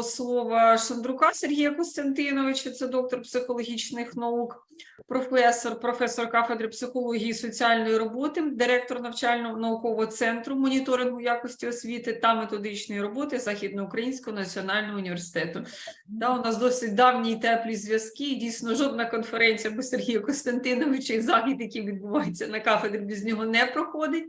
до слова Шандрука Сергія Костянтиновича, це доктор психологічних наук, професор, професор кафедри психології і соціальної роботи, директор навчального наукового центру моніторингу якості освіти та методичної роботи Західноукраїнського національного університету. Да, у нас досить давні і теплі зв'язки. І дійсно жодна конференція без Сергія Костянтиновича і захід, який відбувається на кафедрі, без нього не проходить.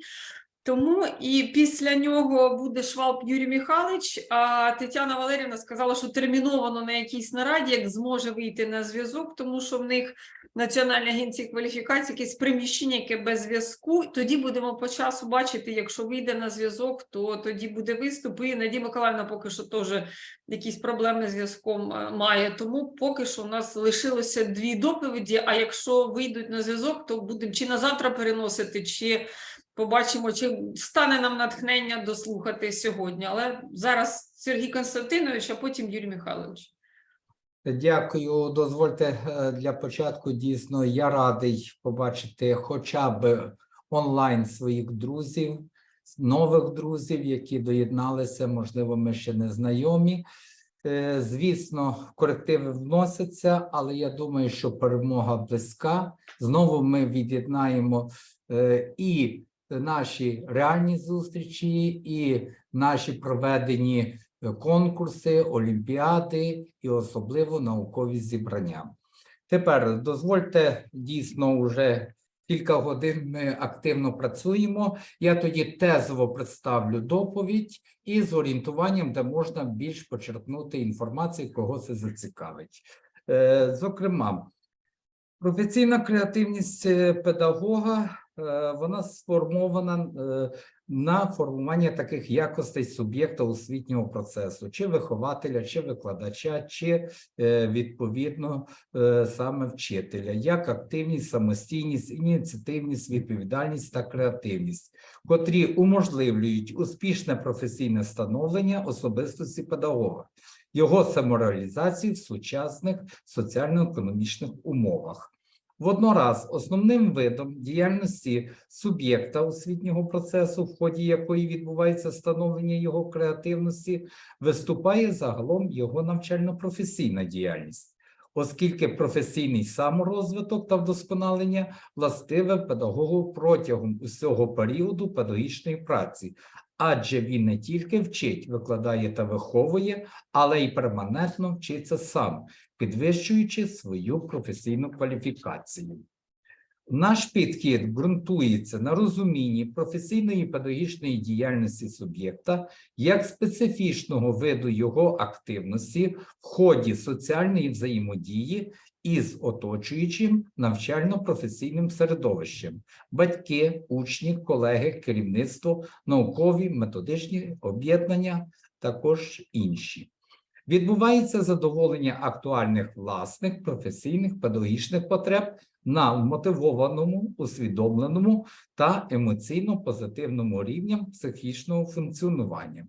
Тому і після нього буде Швалп Юрій Михайлович. А Тетяна Валерівна сказала, що терміновано на якійсь нараді, як зможе вийти на зв'язок, тому що в них Національна агенція кваліфікації, якесь приміщення, яке без зв'язку. Тоді будемо по часу бачити, якщо вийде на зв'язок, то тоді буде виступ. І Надія Миколаївна поки що теж якісь проблеми з зв'язком е, має. Тому поки що у нас лишилося дві доповіді. А якщо вийдуть на зв'язок, то будемо чи на завтра переносити, чи побачимо, чи стане нам натхнення дослухати сьогодні. Але зараз Сергій Константинович, а потім Юрій Михайлович. Дякую. Дозвольте е, для початку. Дійсно, я радий побачити хоча б онлайн своїх друзів, нових друзів, які доєдналися. Можливо, ми ще не знайомі. Е, Звісно, корективи вносяться, але я думаю, що перемога близька. Знову ми від'єднаємо е, і наші реальні зустрічі, і наші проведені конкурси, олімпіади і особливо наукові зібрання. Тепер дозвольте дійсно вже кілька годин ми активно працюємо. Я тоді тезово представлю доповідь і з орієнтуванням, де можна більш почерпнути інформацію, кого це зацікавить. Е, Зокрема, професійна креативність е, педагога е, вона сформована е, на формування таких якостей суб'єкта освітнього процесу, чи вихователя, чи викладача, чи е, відповідно е, саме вчителя, як активність, самостійність, ініціативність, відповідальність та креативність, котрі уможливлюють успішне професійне становлення особистості педагога, його самореалізації в сучасних соціально-економічних умовах. Воднораз основним видом діяльності суб'єкта освітнього процесу, в ході якої відбувається становлення його креативності, виступає загалом його навчально-професійна діяльність, оскільки професійний саморозвиток та вдосконалення властиве педагогу протягом усього періоду педагогічної праці, адже він не тільки вчить, викладає та виховує, але й перманентно вчиться сам, підвищуючи свою професійну кваліфікацію. Наш підхід ґрунтується на розумінні професійної педагогічної діяльності суб'єкта як специфічного виду його активності в ході соціальної взаємодії із оточуючим навчально-професійним середовищем, батьки, учні, колеги, керівництво, наукові, методичні об'єднання, також інші. Відбувається задоволення актуальних власних професійних педагогічних потреб на вмотивованому, усвідомленому та емоційно позитивному рівням психічного функціонування.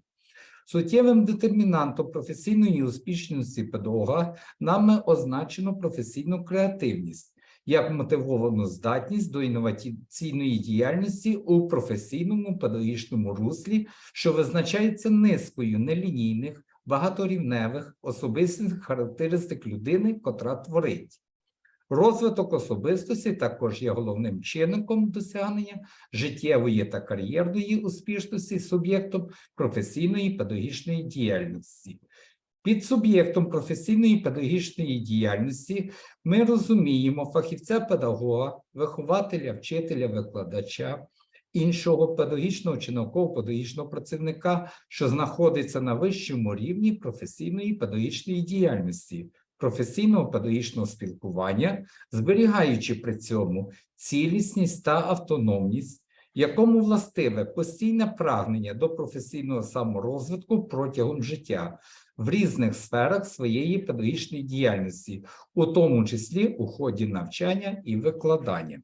Суттєвим детермінантом професійної успішності педагога нами означено професійну креативність як мотивовану здатність до інноваційної діяльності у професійному педагогічному руслі, що визначається низкою нелінійних, багаторівневих особистих характеристик людини, котра творить. Розвиток особистості також є головним чинником досягнення життєвої та кар'єрної успішності суб'єктом професійної педагогічної діяльності. Під суб'єктом професійної педагогічної діяльності ми розуміємо фахівця педагога, вихователя, вчителя, викладача, іншого педагогічного чи науково-педагогічного працівника, що знаходиться на вищому рівні професійної педагогічної діяльності, професійного педагогічного спілкування, зберігаючи при цьому цілісність та автономність, якому властиве постійне прагнення до професійного саморозвитку протягом життя в різних сферах своєї педагогічної діяльності, у тому числі у ході навчання і викладання.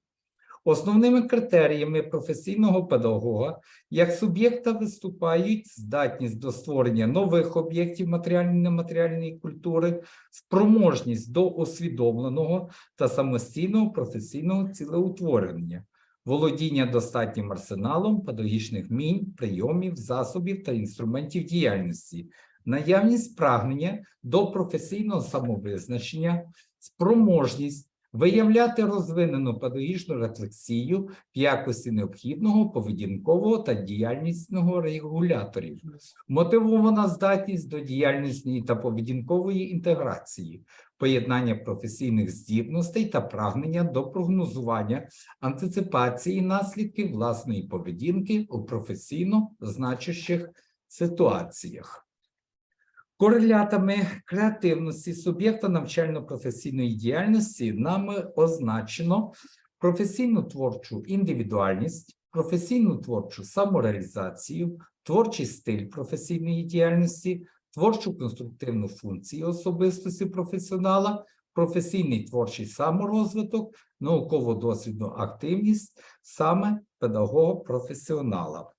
Основними критеріями професійного педагога як суб'єкта виступають здатність до створення нових об'єктів матеріальної і нематеріальної культури, спроможність до усвідомленого та самостійного професійного цілеутворення, володіння достатнім арсеналом педагогічних вмінь, прийомів, засобів та інструментів діяльності, наявність прагнення до професійного самовизначення, спроможність виявляти розвинену педагогічну рефлексію в якості необхідного поведінкового та діяльнісного регуляторів, мотивована здатність до діяльності та поведінкової інтеграції, поєднання професійних здібностей та прагнення до прогнозування антиципації наслідків власної поведінки у професійно значущих ситуаціях. Корелятами креативності суб'єкта навчально-професійної діяльності нами означено професійну творчу індивідуальність, професійну творчу самореалізацію, творчий стиль професійної діяльності, творчу конструктивну функцію особистості професіонала, професійний творчий саморозвиток, науково-дослідну активність саме педагога-професіонала.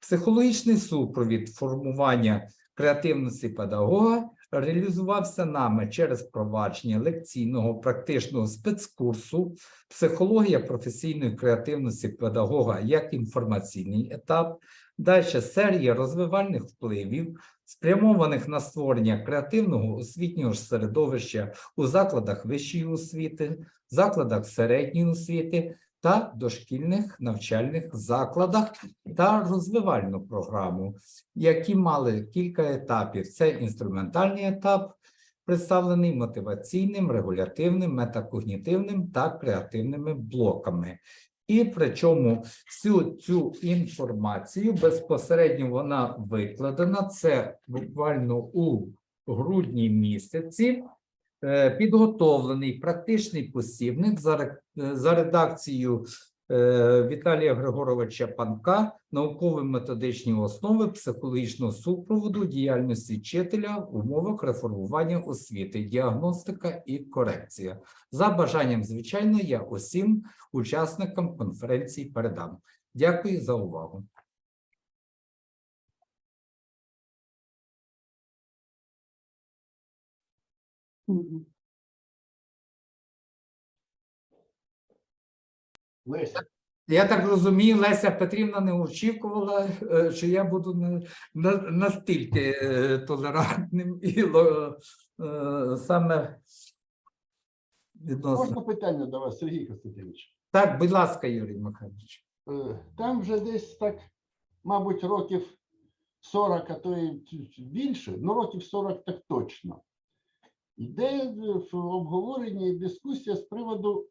Психологічний супровід формування креативності педагога реалізувався нами через впровадження лекційного практичного спецкурсу психологія професійної креативності педагога як інформаційний етап, далі серія розвивальних впливів, спрямованих на створення креативного освітнього середовища у закладах вищої освіти, закладах середньої освіти та дошкільних навчальних закладах та розвивальну програму, які мали кілька етапів. Це інструментальний етап, представлений мотиваційним, регулятивним, метакогнітивним та креативними блоками. І причому всю цю інформацію безпосередньо вона викладена. Це буквально у грудні місяці. Е, Підготовлений практичний посібник за, е, за редакцією е, Віталія Григоровича Панка науково-методичні основи психологічного супроводу діяльності вчителя в умовах реформування освіти, діагностика і корекція. За бажанням, звичайно, я усім учасникам конференції передам. Дякую за увагу. Леся, Я так розумію, Леся Петрівна не очікувала, е, що я буду на, на, настільки е, толерантним і ло- е, саме відносно. можна питання до вас, Сергій Костянтинович? Так, будь ласка, Юрій Михайлович. Е, Там вже десь так, мабуть, років 40, а то і більше, ну років 40 так точно. Йде в обговоренні і дискусія з приводу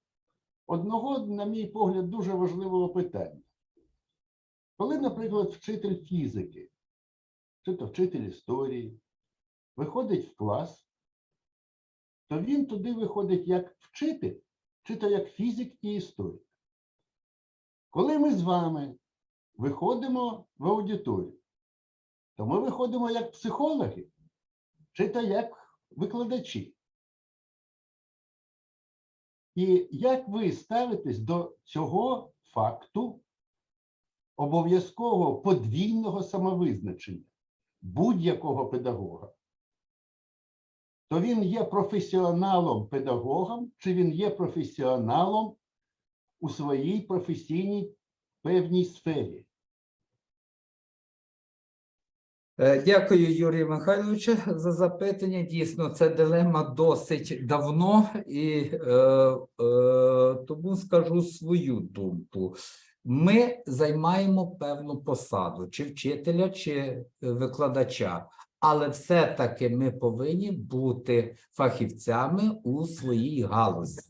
одного, на мій погляд, дуже важливого питання. Коли, наприклад, вчитель фізики, чи то вчитель історії, виходить в клас, то він туди виходить як вчитель, чи то як фізик і історик. Коли ми з вами виходимо в аудиторію, то ми виходимо як психологи, чи то як викладачі. І як ви ставитесь до цього факту обов'язкового подвійного самовизначення будь-якого педагога? То він є професіоналом-педагогом, чи він є професіоналом у своїй професійній певній сфері? Дякую, Юрію Михайловичу, за запитання. Дійсно, це дилема досить давно, і е, е, тому скажу свою думку. Ми займаємо певну посаду, чи вчителя, чи е, викладача, але все-таки ми повинні бути фахівцями у своїй галузі,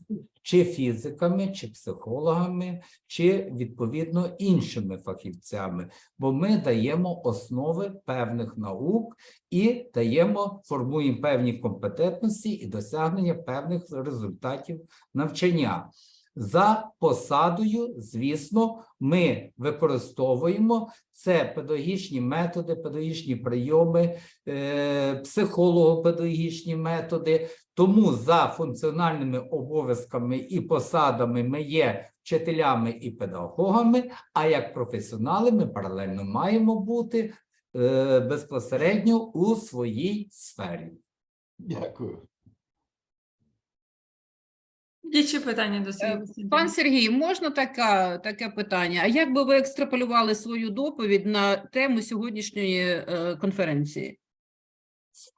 чи фізиками, чи психологами, чи відповідно іншими фахівцями бо ми даємо основи певних наук і даємо, формуємо певні компетентності і досягнення певних результатів навчання. За посадою, звісно, ми використовуємо це педагогічні методи, педагогічні прийоми, е, психолого-педагогічні методи. Тому за функціональними обов'язками і посадами ми є вчителями і педагогами, а як професіонали ми паралельно маємо бути е, безпосередньо у своїй сфері. Дякую. Є ще питання до Сергія Е, Пан Сергій, можна така, таке питання? А як би ви екстраполювали свою доповідь на тему сьогоднішньої е, конференції?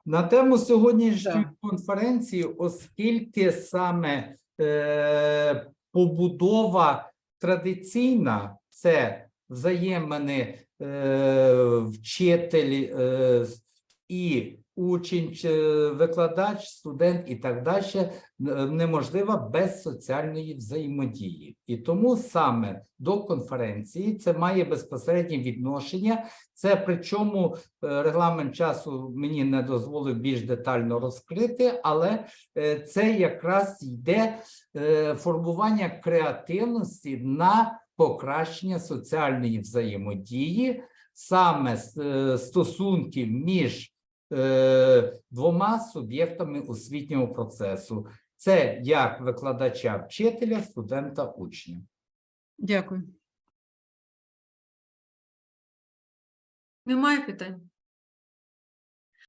На тему сьогоднішньої Так. конференції, оскільки саме е, побудова традиційна, це взаємини е, вчитель е, і учень, викладач, студент і так далі, е, неможлива без соціальної взаємодії. І тому саме до конференції це має безпосереднє відношення. Це причому е, регламент часу мені не дозволив більш детально розкрити, але е, це якраз йде формування креативності на покращення соціальної взаємодії, саме стосунків між е, двома суб'єктами освітнього процесу. Це як викладача, вчителя, студента, учня. Дякую. Немає питань?